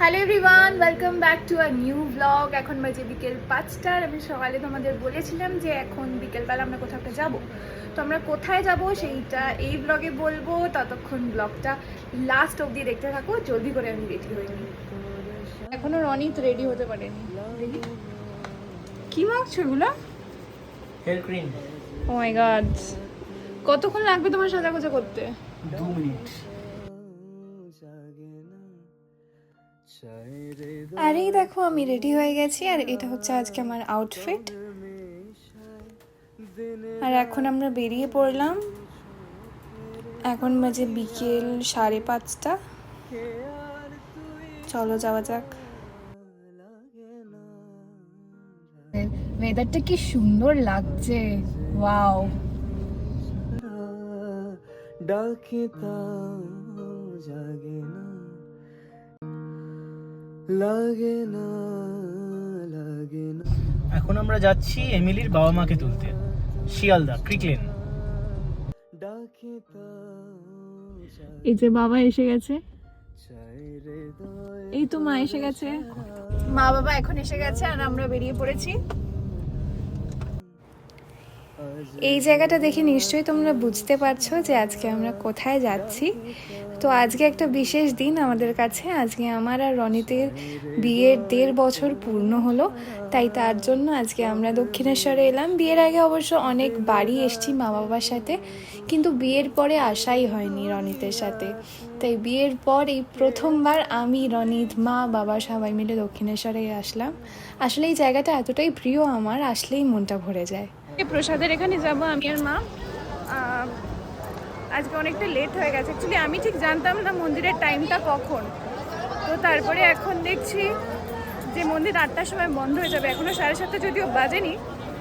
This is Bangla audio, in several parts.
Hello everyone welcome back to a new blog এখন বাজে বিকেল পাঁচটার আমি সকালে তোমাদের বলেছিলাম যে এখন বিকেলবেলা আমরা কোথাও একটা যাব। তো আমরা কোথায় যাব সেইটা এই ব্লগে বলব। ততক্ষণ ব্লগটা লাস্ট অবধি দেখতে থাকো জলদি করে আমি রেডি হয়ে নিই। এখনও রনিত রেডি হতে পারেনি। কি মাখছো এগুলো hair cream oh my god কতক্ষণ লাগবে তোমার সাজা গোজা করতে? দু মিনিট। আর এই দেখো আমি রেডি হয়ে গেছি আর এটা হচ্ছে আজকে আমার আউটফিট আর এখন আমরা বেরিয়ে পড়লাম। এখন বাজে বিকেল সাড়ে পাঁচটা। চলো যাওয়া যাক। ওয়েদারটা কি সুন্দর লাগছে। ওয়াও ডাকে লাগে না লাগে না এখন আমরা যাচ্ছি এমিলির বাবা মাকে তুলতে। শিয়ালদা ক্রিকলেন ডাকে এই যে বাবা এসে গেছে। এই তো মা এসে গেছে। মা বাবা এখন এসে গেছে আর আমরা বেরিয়ে পড়েছি। এই জায়গাটা দেখে নিশ্চয়ই তোমরা বুঝতে পারছ যে আজকে আমরা কোথায় যাচ্ছি। তো আজকে একটা বিশেষ দিন আমাদের কাছে। আজকে আমার আর রনিতের বিয়ের দেড় বছর পূর্ণ হলো, তাই তার জন্য আজকে আমরা দক্ষিণেশ্বরে এলাম। বিয়ের আগে অবশ্য অনেক বাড়ি এসছি মা বাবার সাথে, কিন্তু বিয়ের পরে আসাই হয়নি রনিতের সাথে। তাই বিয়ের পর এই প্রথমবার আমি, রনিত, মা, বাবা সবাই মিলে দক্ষিণেশ্বরে আসলাম। আসলে এই জায়গাটা এতটাই প্রিয় আমার, আসলেই মনটা ভরে যায়। প্রসাদের এখানে যাব আমি আর মা। আজকে অনেকটা লেট হয়ে গেছে। অ্যাকচুয়ালি আমি ঠিক জানতাম না মন্দিরের টাইমটা কখন। তো তারপরে এখন দেখছি যে মন্দির আটটার সময় বন্ধ হয়ে যাবে। এখনও সাড়ে সাতটা যদিও বাজেনি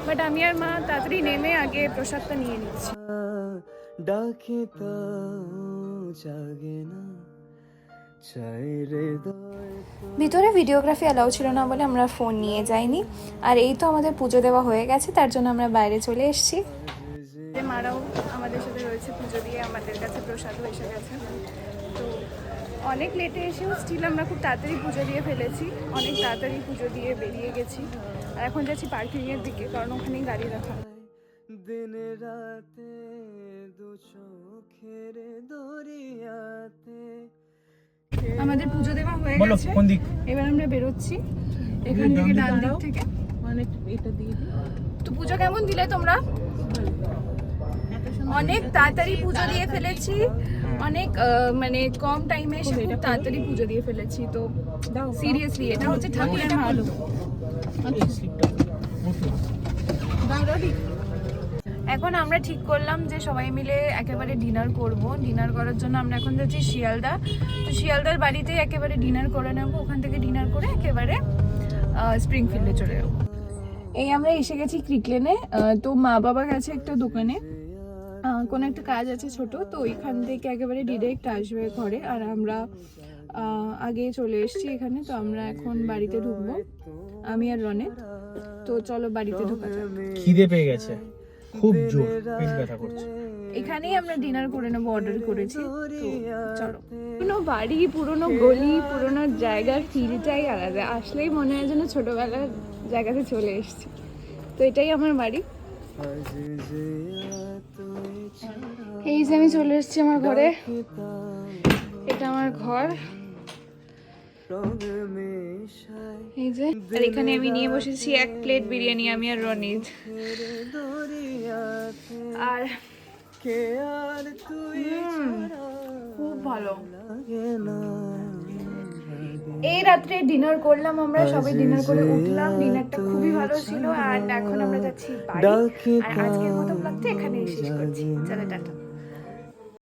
বাট আমি আর মা তাড়াতাড়ি নেমে আগে প্রসাদটা নিয়ে নিচ্ছি। ডাকে না। ভিতরে ভিডিওগ্রাফি অ্যালাউ ছিল না বলে আমরা ফোন নিয়ে যাইনি। আর এই তো আমাদের পুজো দেওয়া হয়ে গেছে তার জন্য আমরা বাইরে চলে এসেছি। মারাও আমাদের সাথে রয়েছে পুজো দিয়ে আমাদের কাছে প্রসাদও এসে গেছে। তো অনেক লেটে এসেও স্টিল আমরা খুব তাড়াতাড়ি পুজো দিয়ে ফেলেছি। অনেক তাড়াতাড়ি পুজো দিয়ে বেরিয়ে গেছি। আর এখন যাচ্ছি পার্কিংয়ের দিকে কারণ ওখানেই গাড়ি রাখা। দিন রাতে দু চোখের দরিয়াতে আমাদের পুজো দেওয়া হয়ে গেছে। কোন দিক? এবার আমরা বেরোচ্ছি এখান থেকে ডান দিক থেকে। মানে এটা দিয়ে তো পুজো কেমন দিলে তোমরা? অনেক তাড়াতাড়ি পুজো দিয়ে ফেলেছি। অনেক মানে কম টাইমে এসে খুব তাড়াতাড়ি পুজো দিয়ে ফেলেছি। তো সিরিয়াসলি এটা হচ্ছে ঠাকুরের ভালো এখন আমরা ঠিক করলাম যে সবাই মিলে একেবারে ডিনার করব। ডিনার করার জন্য আমরা এখন যাচ্ছি শিয়ালদা। তো শিয়ালদার বাড়িতেই একেবারে ডিনার করে নেব। ওখান থেকে ডিনার করে একেবারে স্প্রিং ফিল্ডে চলে যাব। এই আমরা এসে গেছি ক্রিকলেনে তো মা বাবা গেছে একটা দোকানে। কোনো একটা কাজ আছে ছোট, তো ওইখান থেকে একেবারে ডিরেক্ট আসবে ঘরে। আর আমরা আগে চলে এসেছি এখানে, তো আমরা এখন বাড়িতে ঢুকবো। আমি আর রনে তো চলো বাড়িতে ঢোকা যাক। খিদে পেয়ে গেছে। খুব জোর পেট ব্যথা করছে। এখানেই আমরা ডিনার করে নেব অর্ডার করেছি। তো চলো। পুরোনো বাড়ি, পুরোনো গলি, পুরোনো জায়গার ফিলটাই আলাদা। আসলেই মনে হয় যেন ছোটবেলার জায়গাতে চলে এসেছি। তো এটাই আমার বাড়ি। এই যে আমি চলে এসেছি আমার ঘরে। এটা আমার ঘর। এই যে। আর এখানে আমি নিয়ে বসেছি এক প্লেট বিরিয়ানি, আমি আর রনিত। আর কে আর তুই খুব ভালো। এই রাত্রে ডিনার করলাম আমরা সবাই ডিনার করে উঠলাম ডিনারটা খুবই ভালো ছিল আর এখন আমরা যাচ্ছি বাড়ি। আর আজকের মতো ব্লগটা এখানেই শেষ করছি। চলো টাটা।